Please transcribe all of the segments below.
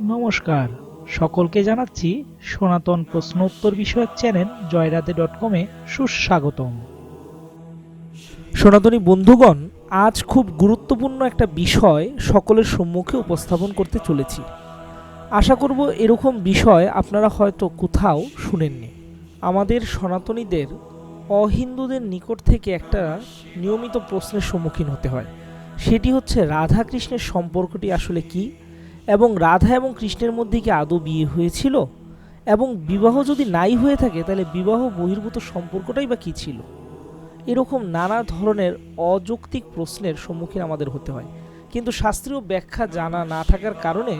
নমস্কার। সকলকে জানাচ্ছি সনাতন প্রশ্নোত্তর বিষয়ক চ্যানেল জয়রাধে ডট কমে সুস্বাগতম। সনাতনী বন্ধুগণ, আজ খুব গুরুত্বপূর্ণ একটা বিষয় সকলের সম্মুখে উপস্থাপন করতে চলেছি। আশা করব এরকম বিষয় আপনারা হয়তো কোথাও শুনেননি। আমাদের সনাতনীদের অহিন্দুদের নিকট থেকে একটা নিয়মিত প্রশ্নের সম্মুখীন হতে হয়। সেটি হচ্ছে রাধা কৃষ্ণের সম্পর্কটি আসলে কি? এবং রাধা এবং কৃষ্ণের মধ্যে কি আদৌ বিয়ে হয়েছিল? এবং বিবাহ যদি নাই হয়ে থাকে, তাহলে বিবাহ বহির্ভূত সম্পর্কটাই বা কী ছিল? এরকম নানা ধরনের অযৌক্তিক প্রশ্নের সম্মুখীন আমাদের হতে হয়। কিন্তু শাস্ত্রীয় ব্যাখ্যা জানা না থাকার কারণে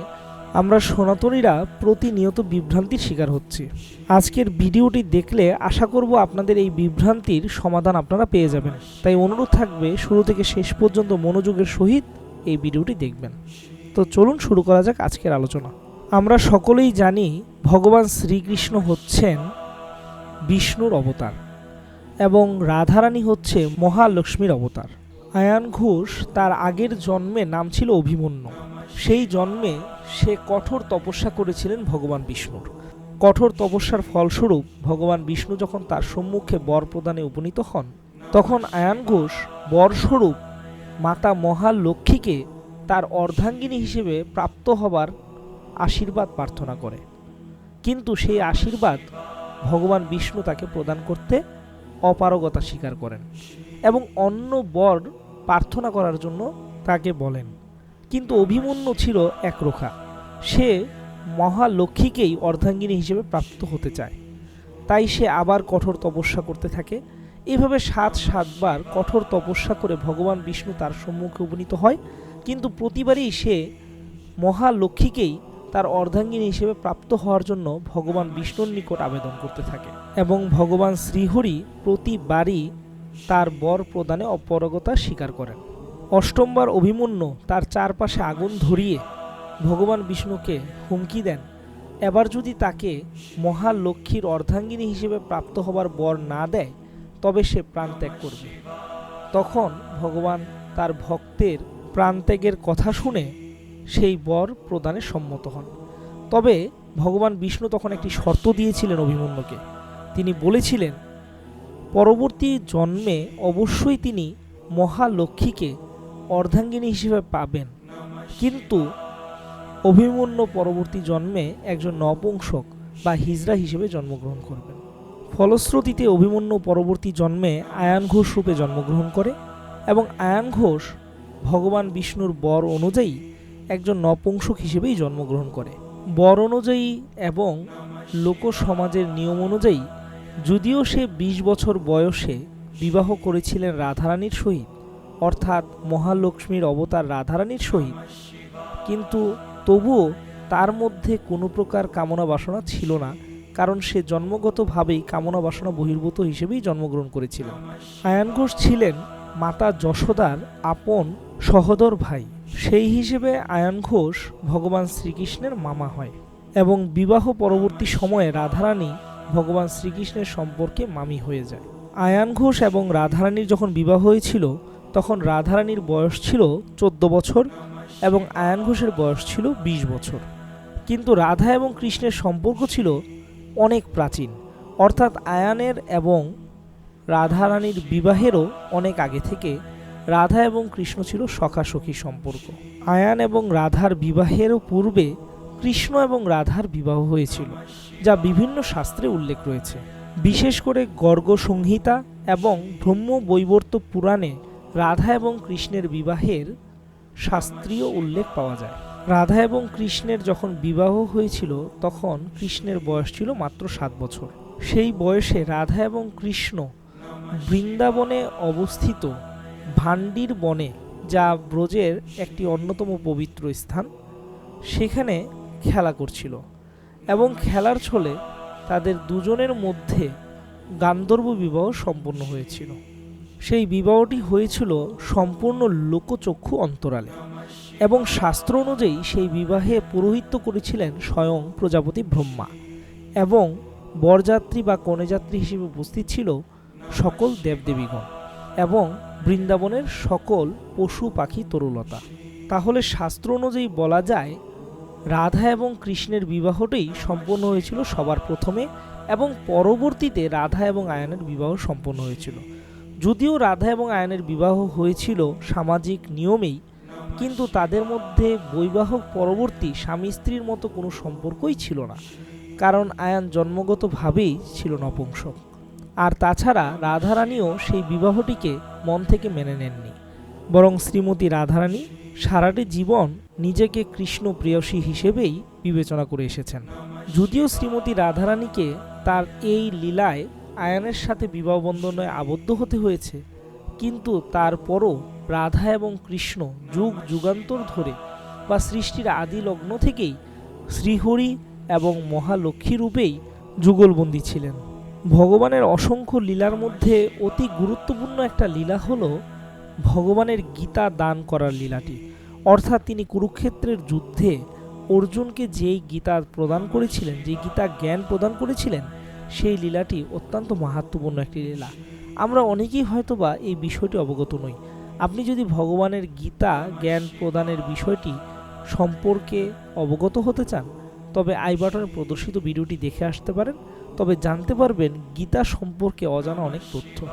আমরা সনাতনীরা প্রতিনিয়ত বিভ্রান্তির শিকার হচ্ছি। আজকের ভিডিওটি দেখলে আশা করব আপনাদের এই বিভ্রান্তির সমাধান আপনারা পেয়ে যাবেন। তাই অনুরোধ থাকবে, শুরু থেকে শেষ পর্যন্ত মনোযোগের সহিত এই ভিডিওটি দেখবেন। তো চলুন শুরু করা যাক আজকের আলোচনা। আমরা সকলেই জানি ভগবান শ্রীকৃষ্ণ হচ্ছেন বিষ্ণুর অবতার এবং রাধারানী হচ্ছে মহালক্ষ্মীর অবতার। আয়ান ঘোষ তার আগের জন্মে নাম ছিল অভিমন্যু। সেই জন্মে সে কঠোর তপস্যা করেছিলেন ভগবান বিষ্ণুর। কঠোর তপস্যার ফলস্বরূপ ভগবান বিষ্ণু যখন তার সম্মুখে বর প্রদানে উপনীত হন, তখন আয়ান ঘোষ বরস্বরূপ মাতা মহালক্ষ্মীকে তার অর্ধাঙ্গিনী হিসেবে প্রাপ্ত হবার আশীর্বাদ প্রার্থনা করে। কিন্তু সেই আশীর্বাদ ভগবান বিষ্ণু তাকে প্রদান করতে অপারগতা স্বীকার করেন এবং অন্য বর প্রার্থনা করার জন্য তাকে বলেন। কিন্তু অভিমন্যু ছিল একরোখা। সে মহালক্ষ্মীকেই অর্ধাঙ্গিনী হিসেবে প্রাপ্ত হতে চায়। তাই সে আবার কঠোর তপস্যা করতে থাকে। এভাবে সাত সাতবার কঠোর তপস্যা করে ভগবান বিষ্ণু তার সম্মুখে উপনীত হয়। কিন্তু প্রতিবারই সে মহালক্ষ্মীকেই তার অর্ধাঙ্গিনী হিসেবে প্রাপ্ত হওয়ার জন্য ভগবান বিষ্ণুর নিকট আবেদন করতে থাকে এবং ভগবান শ্রীহরি প্রতিবারই তার বর প্রদানে অপরগতা স্বীকার করেন। অষ্টমবার অভিমন্যু তার চারপাশে আগুন ধরিয়ে ভগবান বিষ্ণুকে হুমকি দেন। এবার যদি তাকে মহালক্ষ্মীর অর্ধাঙ্গিনী হিসেবে প্রাপ্ত হবার বর না দেয়, তবে সে প্রাণ ত্যাগ করবে। তখন ভগবান তার ভক্তের প্রাণত্যাগের কথা শুনে সেই বর প্রদানে সম্মত হন। তবে ভগবান বিষ্ণু তখন একটি শর্ত দিয়েছিলেন অভিমন্যুকে। তিনি বলেছিলেন, পরবর্তী জন্মে অবশ্যই তিনি মহালক্ষ্মীকে অর্ধাঙ্গিনী হিসেবে পাবেন। কিন্তু অভিমন্যু পরবর্তী জন্মে একজন নপুংসক বা হিজড়া হিসেবে জন্মগ্রহণ করবেন। ফলশ্রুতিতে অভিমন্যু পরবর্তী জন্মে আয়ান ঘোষ রূপে জন্মগ্রহণ করে এবং আয়ান ঘোষ ভগবান বিষ্ণুর বর অনুযায়ী একজন নপুংসক হিসেবেই জন্মগ্রহণ করে। বর অনুযায়ী এবং লোক সমাজের নিয়ম অনুযায়ী যদিও সে ২০ বছর বয়সে বিবাহ করেছিলেন রাধারানীর সহিত, অর্থাৎ মহালক্ষ্মীর অবতার রাধারানীর সহিত, কিন্তু তবুও তার মধ্যে কোনো প্রকার কামনা বাসনা ছিল না, কারণ সে জন্মগতভাবেই কামনা বাসনা বহির্ভূত হিসেবেই জন্মগ্রহণ করেছিলেন আয়ান ঘোষ ছিলেন মাতা যশোদার আপন সহোদর ভাই। সেই হিসেবে আয়ন ঘোষ ভগবান শ্রীকৃষ্ণের মামা হয় এবং বিবাহ পরবর্তী সময়ে রাধারানী ভগবান শ্রীকৃষ্ণের সম্পর্কে মামি হয়ে যায়। আয়ান ঘোষ এবং রাধারানীর যখন বিবাহ হয়েছিল, তখন রাধারানীর বয়স ছিল চোদ্দ বছর এবং আয়ান ঘোষের বয়স ছিল ২০ বছর। কিন্তু রাধা এবং কৃষ্ণের সম্পর্ক ছিল অনেক প্রাচীন। অর্থাৎ আয়ানের এবং রাধারানীর বিবাহেরও অনেক আগে থেকে রাধা এবং কৃষ্ণ ছিল সখাসখী সম্পর্ক। আয়ান এবং রাধার বিবাহেরও পূর্বে কৃষ্ণ এবং রাধার বিবাহ হয়েছিল, যা বিভিন্ন শাস্ত্রে উল্লেখ রয়েছে। বিশেষ করে গর্গ সংহিতা এবং ব্রহ্ম বৈবর্ত পুরাণে রাধা এবং কৃষ্ণের বিবাহের শাস্ত্রীয় উল্লেখ পাওয়া যায়। রাধা এবং কৃষ্ণের যখন বিবাহ হয়েছিল, তখন কৃষ্ণের বয়স ছিল মাত্র সাত বছর। সেই বয়সে রাধা এবং কৃষ্ণ বৃন্দাবনে অবস্থিত ভান্ডির বনে, যা ব্রজের একটি অন্যতম পবিত্র স্থান, সেখানে খেলা করছিল এবং খেলার ছলে তাদের দুজনের মধ্যে গান্ধর্ব বিবাহ সম্পন্ন হয়েছিল। সেই বিবাহটি হয়েছিল সম্পূর্ণ লোকচক্ষু অন্তরালে এবং শাস্ত্র অনুযায়ী সেই বিবাহে পুরোহিত্য করেছিলেন স্বয়ং প্রজাপতি ব্রহ্মা এবং বরযাত্রী বা কনেযাত্রী হিসেবে উপস্থিত ছিল সকল দেবদেবীগণ এবং বৃন্দাবনের সকল পশু পাখি তরুলতা। তাহলে শাস্ত্র অনুযায়ী বলা যায়, রাধা এবং কৃষ্ণের বিবাহটাই সম্পন্ন হয়েছিল সবার প্রথমে এবং পরবর্তীতে রাধা এবং আয়নের বিবাহ সম্পন্ন হয়েছিল। যদিও রাধা এবং আয়নের বিবাহ হয়েছিল সামাজিক নিয়মেই, কিন্তু তাদের মধ্যে বৈবাহক পরবর্তী স্বামী স্ত্রীর মতো কোনো সম্পর্কই ছিল না, কারণ আয়ান জন্মগতভাবেই ছিল নপুংসক। আর তাছাড়া রাধারানীও সেই বিবাহটিকে মন থেকে মেনে নেননি। বরং শ্রীমতী রাধারানী সারাটি জীবন নিজেকে কৃষ্ণ প্রেয়সী হিসেবেই বিবেচনা করে এসেছেন। যদিও শ্রীমতী রাধারানীকে তার এই লীলায় আয়ানের সাথে বিবাহ বন্ধনে আবদ্ধ হতে হয়েছে, কিন্তু তারপরও রাধা এবং কৃষ্ণ যুগ যুগান্তর ধরে বা সৃষ্টির আদি লগ্ন থেকেই শ্রীহরি এবং মহালক্ষ্মী রূপেই যুগলবন্দী ছিলেন। ভগবানের অসংখ্য লীলার মধ্যে অতি গুরুত্বপূর্ণ একটা লীলা হল ভগবানের গীতা দান করার লীলাটি। অর্থাৎ তিনি কুরুক্ষেত্রের যুদ্ধে অর্জুনকে যেই গীতা প্রদান করেছিলেন, যে গীতা জ্ঞান প্রদান করেছিলেন, সেই লীলাটি অত্যন্ত মাহাত্মপূর্ণ একটি লীলা। আমরা অনেকেই হয়তোবা এই বিষয়টি অবগত নই। আপনি যদি ভগবানের গীতা জ্ঞান প্রদানের বিষয়টি সম্পর্কে অবগত হতে চান, তবে আই বাটনে প্রদর্শিত ভিডিওটি দেখে আসতে পারেন। তবে জানতে পারবেন গীতা সম্পর্কে অজানা অনেক তথ্য।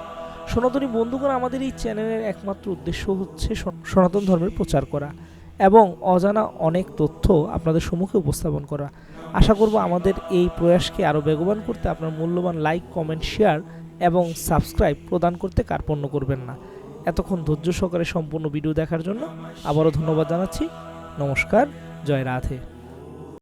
সনাতনী বন্ধুগণ, আমাদের এই চ্যানেলের একমাত্র উদ্দেশ্য হচ্ছে সন- সনাতন ধর্মের প্রচার করা এবং অজানা অনেক তথ্য আপনাদের সম্মুখে উপস্থাপন করা। আশা করব আমাদের এই প্রয়াসকে আরও বেগবান করতে আপনার মূল্যবান লাইক কমেন্ট শেয়ার এবং সাবস্ক্রাইব প্রদান করতে কার্পণ্য করবেন না। এতক্ষণ ধৈর্য সহকারে সম্পূর্ণ ভিডিও দেখার জন্য আবারও ধন্যবাদ জানাচ্ছি। নমস্কার, জয় রাধে।